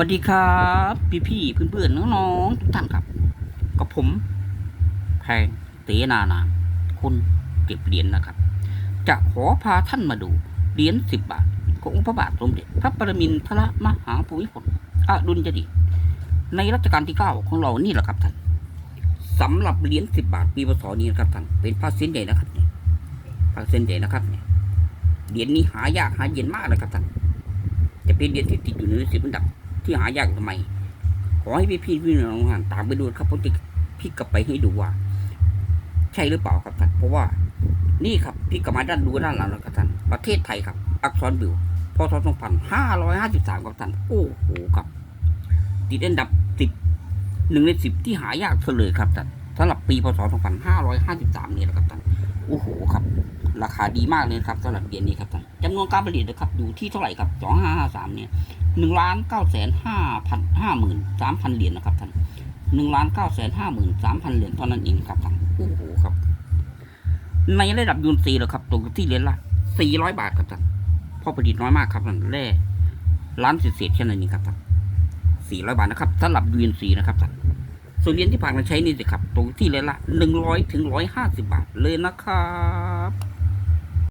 วัสดีครับ พี่พี่เพื่อนๆน้องๆทุกท่านครับ กับผมแพงเตนานามคนเก็บเหรียญนะครับ จะขอพาท่านมาดูเหรียญสิบบาท ของพระบาทสมเด็จพระปรมินทรมหาภูมิพลอดุลยเดชในรัชกาลที่เก้าของเรานี่แหละครับท่านสำหรับเหรียญสิบบาทปีพศนี้นะครับท่านเป็นพระเส้นใหญ่นะครับเนี่ยพระเส้นใหญ่นะครับเนี่ยเหรียญนี้หายากหาเย็นมากเลยครับท่านจะเป็นเหรียญที่ติดอยู่ในสิบอันดับ ที่หายากทำไม ขอให้พี่พี่พี่น้องๆตามไปดูครับผมจะพลิกกลับไปให้ดูว่า ใช่หรือเปล่าครับท่านเพราะว่านี่ครับพลิกลับมาด้านดูด้านหลังแล้วครับท่านประเทศไทยครับ อักษรบิวพศ2553ครับท่านโอ้โหครับ ติดอันดับสิบหนึ่งในสิบที่หายากเฉลยครับท่านสำหรับปีพศ2553นี่แหละครับท่านโอ้โหครับ ราคาดีมากเลยครับสำหรับเหรียญนี้ครับท่านจำนวนการผลิตนะครับอยู่ที่เท่าไหร่ครับ2553เนี่ยหนึ่งล้านเก้าแสนห้าพันห้าหมื่นสามพันเหรียญนะครับท่านหนึ่งล้านเก้าแสนห้าหมื่นสามพันเหรียญเท่านั้นเองครับท่านโอ้โหครับ ในระดับยูนซีแล้วครับตกอยู่ที่เหรียญละสี่ร้อยบาทครับท่านเพราะผลิตน้อยมากครับท่านแร่ล้านเศษๆแค่นั้นเองครับท่านสี่ร้อยบาทนะครับสำหรับยูนซีนะครับท่านส่วนเหรียญที่ผ่านมาใช้นี่สิครับตกอยู่ที่เหรียญละหนึ่งร้อยถึงร้อยห้าสิบบาทเลยนะครับ